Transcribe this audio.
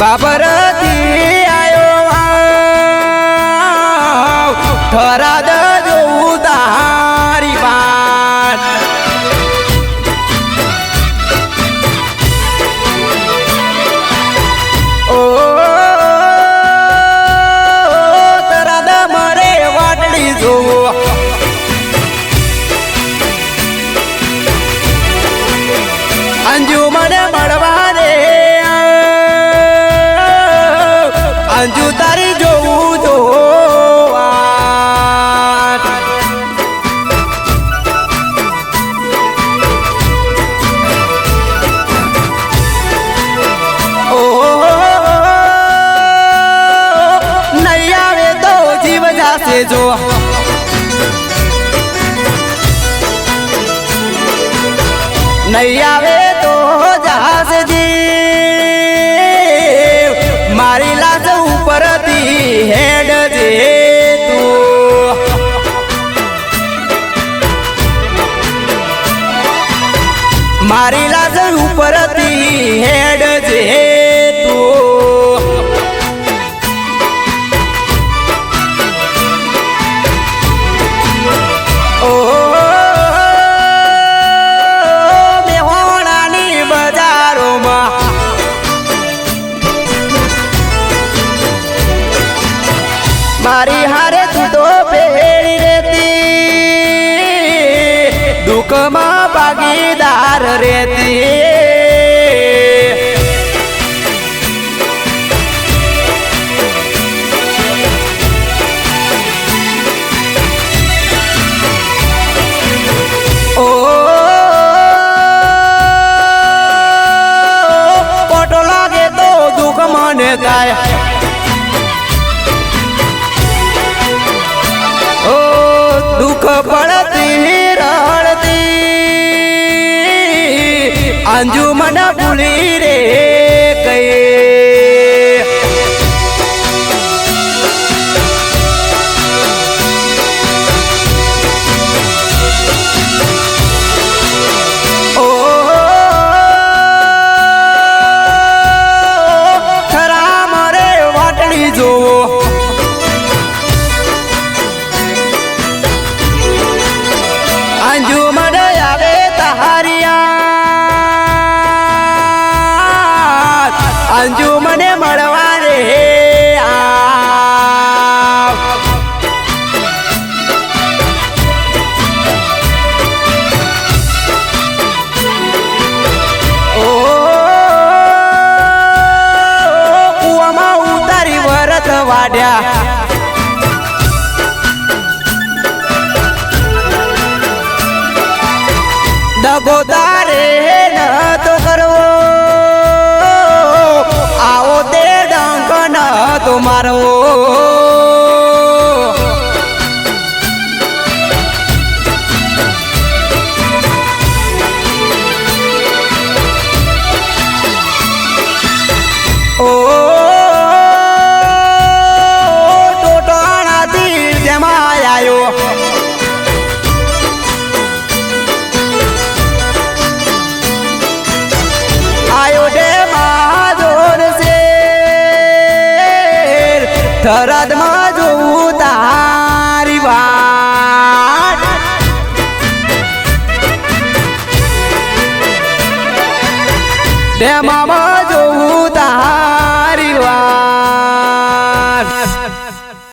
બાબરથી આયો આવ. થરાદ અંજુ તારી જોવું જો નહીં આવે તો જીવ જાશે જો નહીં આવે મારી લાજ ઉપરથી હેડ જે મારી હારે તું તો ભેળી રેતી દુઃખમાં ભાગીદાર રેતી ઓ પોટો લાગે તો દુઃખ અંજુ મને ભૂલી રે મળવા રે વાડ્યા દગો हो થરાદમાં જોઉં તારી વાત. તેમાં